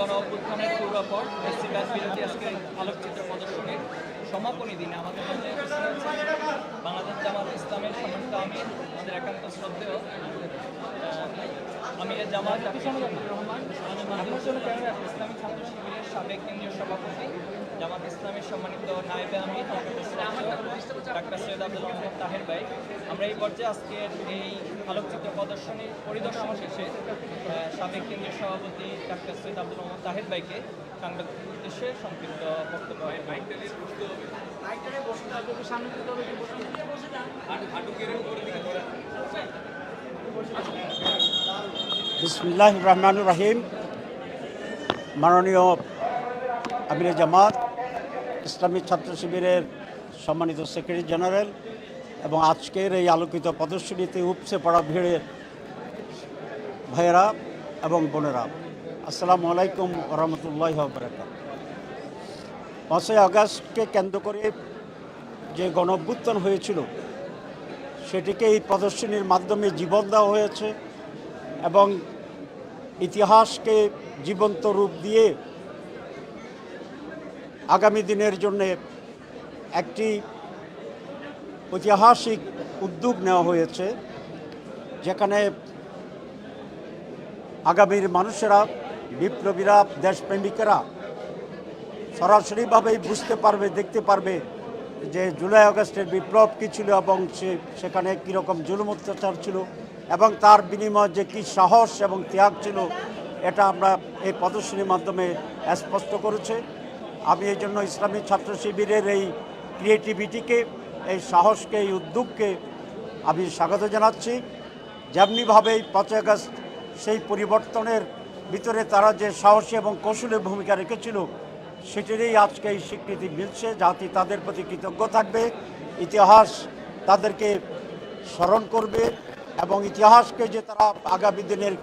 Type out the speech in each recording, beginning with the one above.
গণ অভ্যুত্থানের পূর্বাপর ফেস্টিভ্যাল বিরোধী আজকে আলোকচিত্র প্রদর্শনীর সমাপনী দিনে আমাদের মধ্যে বাংলাদেশ জামাত ইসলামের সমস্ত আমির, আমাদের একান্ত শ্রদ্ধেয় আমি আমিরের জামাত ইসলামী ছাত্র শিবিরের সাবেক কেন্দ্রীয় সভাপতি জামাত ইসলামের সম্মানিত নায়েবে আমির ডাক্তার সৈয়দ আব্দুল তাহের ভাই। আমরা এই পর্যায়ে আজকের এই আলোকচিত্র প্রদর্শনী পরিদর্শন শেষে সাবেক কেন্দ্রীয় সভাপতি ডাক্তার সৈয়দ আব্দুল মোহাম্মদ তাহের ভাইকে সাংবাদিক উদ্দেশ্যে সংক্ষিপ্ত বক্তব্য বিসমিল্লাহ রহমানুর রাহিম। মাননীয় আমিরে জামাত, ইসলামী ছাত্র শিবিরের সম্মানিত সেক্রেটারি জেনারেল এবং আজকের এই আলোকিত প্রদর্শনীতে উপসে পড়া ভিড়ের ভাইয়েরা এবং বোনেরা, আসসালামু আলাইকুম রহমতুল্লাহ বরাকাত পাঁচই আগস্টকে কেন্দ্র করে যে গণ অভ্যুত্থান হয়েছিল, সেটিকে এই প্রদর্শনীর মাধ্যমে জীবন দেওয়া হয়েছে এবং ইতিহাসকে জীবন্ত রূপ দিয়ে আগামী দিনের জন্য একটি ঐতিহাসিক উদ্যোগ নেওয়া হয়েছে, যেখানে আগামীর মানুষেরা, বিপ্লবীরা, দেশপ্রেমিকেরা সরাসরিভাবেই বুঝতে পারবে, দেখতে পারবে যে জুলাই আগস্টের বিপ্লব কী ছিল এবং সে সেখানে কীরকম জুলুম অত্যাচার ছিল। এবং তার বিনিময়ে যে কী সাহস এবং ত্যাগ ছিল, এটা আমরা এই প্রদর্শনীর মাধ্যমে স্পষ্ট করেছে। আমি এই জন্য ইসলামী ছাত্র শিবিরের এই ক্রিয়েটিভিটিকে, এই সাহসকে, এই উদ্যোগকে আমি স্বাগত জানাচ্ছি। যেমনিভাবে এই পাঁচই আগস্ট সেই পরিবর্তনের ভিতরে তারা যে সাহসী এবং কৌশলের ভূমিকা রেখেছিল, সেটিরই আজকে এই স্বীকৃতি মিলছে। জাতি তাদের প্রতি কৃতজ্ঞ থাকবে, ইতিহাস তাদেরকে স্মরণ করবে। এবং ইতিহাসকে যে তারা আগামী দিনের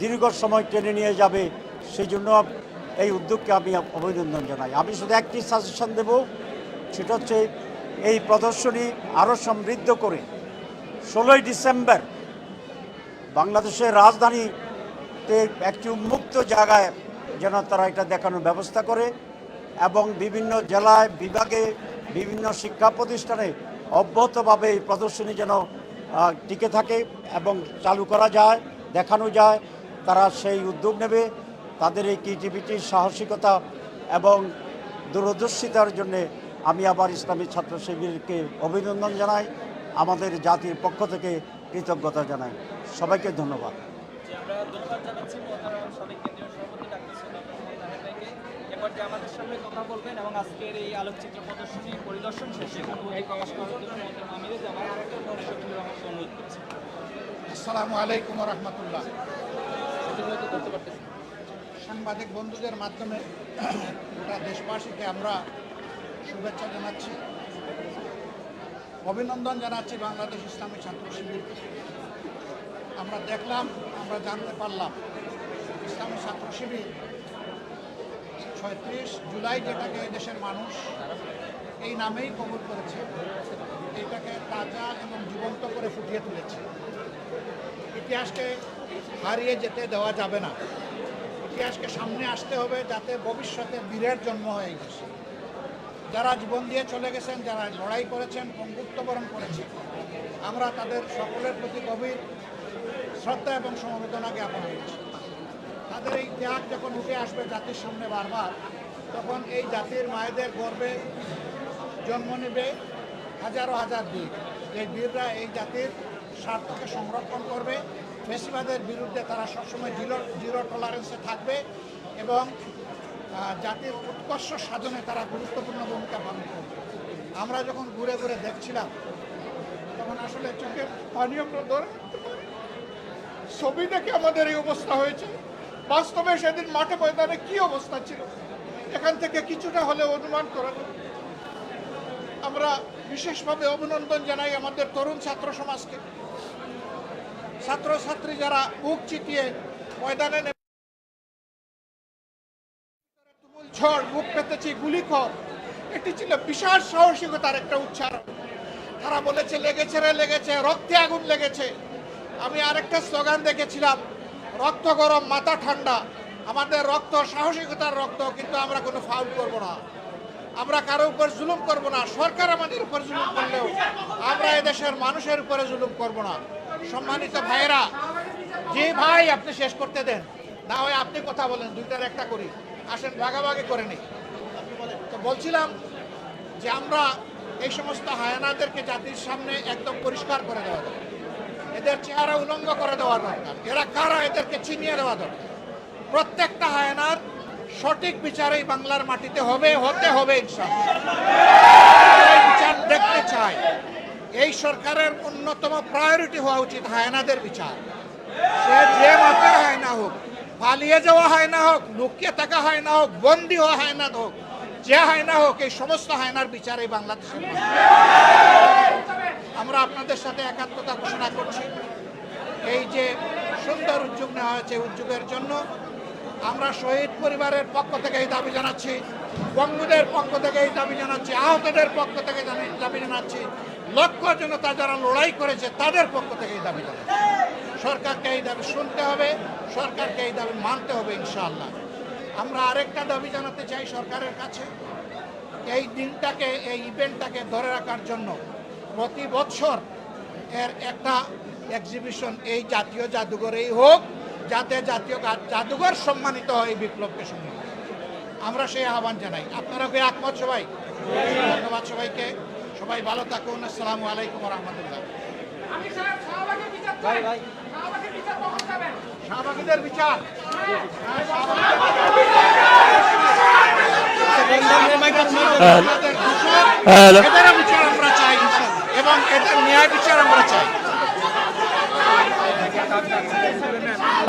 দীর্ঘ সময় টেনে নিয়ে যাবে সেই জন্য এই উদ্যোগকে আমি অভিনন্দন জানাই। আমি শুধু একটি সাজেশন দেব, সেটা হচ্ছে এই প্রদর্শনী আরও সমৃদ্ধ করে ষোলোই ডিসেম্বর বাংলাদেশের রাজধানীতে একটি উন্মুক্ত জায়গায় যেন তারা এটা দেখানোর ব্যবস্থা করে এবং বিভিন্ন জেলায়, বিভাগে, বিভিন্ন শিক্ষা প্রতিষ্ঠানে অব্যাহতভাবে এই প্রদর্শনী যেন টিকে থাকে এবং চালু করা যায়, দেখানো যায়। তারা সেই উদ্যোগ নেবে। তাদের এই ক্রিয়েটিভিটি সাহসিকতা এবং দূরদর্শিতার জন্যে আমি আবার ইসলামী ছাত্র শিবিরকে অভিনন্দন জানাই, আমাদের জাতির পক্ষ থেকে কৃতজ্ঞতা জানাই। সবাইকে ধন্যবাদ। আজকের এই আলোকচিত্র প্রদর্শনী পরিদর্শন শেষে অনুভূতি প্রকাশ করার জন্য মহতারাম আমিরে জামাত ডাক্তার শফিকুর রহমানকে অনুরোধ করছি আসসালামু আলাইকুম রহমতুল্লাহ। সাংবাদিক বন্ধুদের মাধ্যমে গোটা দেশবাসীকে আমরা শুভেচ্ছা জানাচ্ছি। অভিনন্দন জানাচ্ছি বাংলাদেশ ইসলামী ছাত্র শিবির আমরা দেখলাম, আমরা জানতে পারলাম, ইসলামী ছাত্র শিবির ছয়ত্রিশ জুলাই যেটাকে দেশের মানুষ এই নামেই কবুল করেছে। এটাকে তাজা এবং জীবন্ত করে ফুটিয়ে তুলেছে। ইতিহাসকে হারিয়ে যেতে দেওয়া যাবে না। ইতিহাসকে সামনে আসতে হবে যাতে ভবিষ্যতে বীরের জন্ম হয়ে গেছে। যারা জীবন দিয়ে চলে গেছেন, যারা লড়াই করেছেন বন্ধুত্ববরণ করেছেন, আমরা তাদের সকলের প্রতি গভীর শ্রদ্ধা এবং সমবেদনা জ্ঞাপন করছি। তাদের এই ত্যাগ যখন উঠে আসবে জাতির সামনে বারবার, তখন এই জাতির মায়েদের গর্বে জন্ম নেবে হাজারো হাজার বীর এই বীররা এই জাতির স্বার্থকে সংরক্ষণ করবে। ফেসিবাদের বিরুদ্ধে তারা সবসময় জিরো জিরো টলারেন্সে থাকবে এবং জাতির উৎকর্ষ সাধনে তারা গুরুত্বপূর্ণ ভূমিকা পালন করবে। আমরা যখন ঘুরে ঘুরে দেখছিলাম, তখন আসলে চোখে পানি আমরা ধরে ছবি দেখে আমাদের এই অবস্থা হয়েছে। বাস্তবে সেদিন মাঠে ময়দানে কি অবস্থা ছিল? এখান থেকে কিছুটা হলে অনুমান করা। আমরা বিশেষভাবে অভিনন্দন জানাই আমাদের তরুণ ছাত্র সমাজকে। ছাত্রছাত্রী যারা বুক চিতিয়ে ময়দানে তুমুল ঝড় বুক পেতেছি গুলি কর এটি ছিল বিশাল সাহসিকতার একটা উচ্চারণ। তারা বলেছে, লেগেছে রে, লেগেছে, রক্তে আগুন লেগেছে। আমি আরেকটা স্লোগান দেখেছিলাম, রক্ত গরম, মাথা ঠান্ডা। আমাদের রক্ত, সাহসিকতার রক্ত, কিন্তু আমরা কোনো ফাউল করব না। আমরা কারও উপর জুলুম করব না। সরকার আমাদের উপর জুলুম করলেও আমরা এদেশের মানুষের উপরে জুলুম করব না। সম্মানিত ভাইয়েরা, যে ভাই আপনি শেষ করতে দেন, না হয় আপনি কথা বলেন, দুইটার একটা করি। আসেন, ভাগাভাগি করে নিই। তো বলছিলাম যে আমরা এই সমস্ত হায়ানাদেরকে জাতির সামনে একদম পরিষ্কার করে দেওয়া দরকার। এদের চেহারা উলঙ্গ করে দেওয়া দরকার। এরা কারা? এদেরকে চিনিয়ে দেওয়া দরকার। প্রত্যেকটা হায়ানার সঠিক বিচার এই বাংলার মাটিতে হবে, হতে হবে বিচার দেখতে চাই। এই সরকারের অন্যতম প্রায়োরিটি হওয়া উচিত হায়নাদের বিচার। সে যে মাপের হায়না হোক, পালিয়ে যাওয়া হায়না হোক, লুকিয়ে থাকা হায়না হোক, বন্দি হওয়া হায়না হোক, যে হায়না হোক, এই সমস্ত হায়নার বিচার এই বাংলাদেশে আমরা আপনাদের সাথে একাত্মতা ঘোষণা করছি। এই যে সুন্দর উদ্যোগ নেওয়া হয়েছে উদ্যোগের জন্য আমরা শহীদ পরিবারের পক্ষ থেকে এই দাবি জানাচ্ছি, বঙ্গুদের পক্ষ থেকে এই দাবি জানাচ্ছি, আহতদের পক্ষ থেকে দাবি জানাচ্ছি, লক্ষ জনতা যারা লড়াই করেছে তাদের পক্ষ থেকে এই দাবি জানাচ্ছি। সরকারকে এই দাবি শুনতে হবে, সরকারকে এই দাবি মানতে হবে ইনশাআল্লাহ। আমরা আরেকটা দাবি জানাতে চাই সরকারের কাছে, এই দিনটাকে, এই ইভেন্টটাকে ধরে রাখার জন্য প্রতি বছর এর একটা এক্সিবিশন এই জাতীয় জাদুঘরেই হোক যাতে জাতীয় জাদুঘর সম্মানিত হয় বিপ্লবকে সম্মানিত আমরা সেই আহ্বান জানাই। আপনারা কি একমত সবাই? ধন্যবাদ সবাইকে। সবাই ভালো থাকুন। আসসালামু আলাইকুম রহমতুল্লাহ শাহবাগীদের বিচার। বিচার আমরা চাই এবং এদের ন্যায় বিচার আমরা চাই।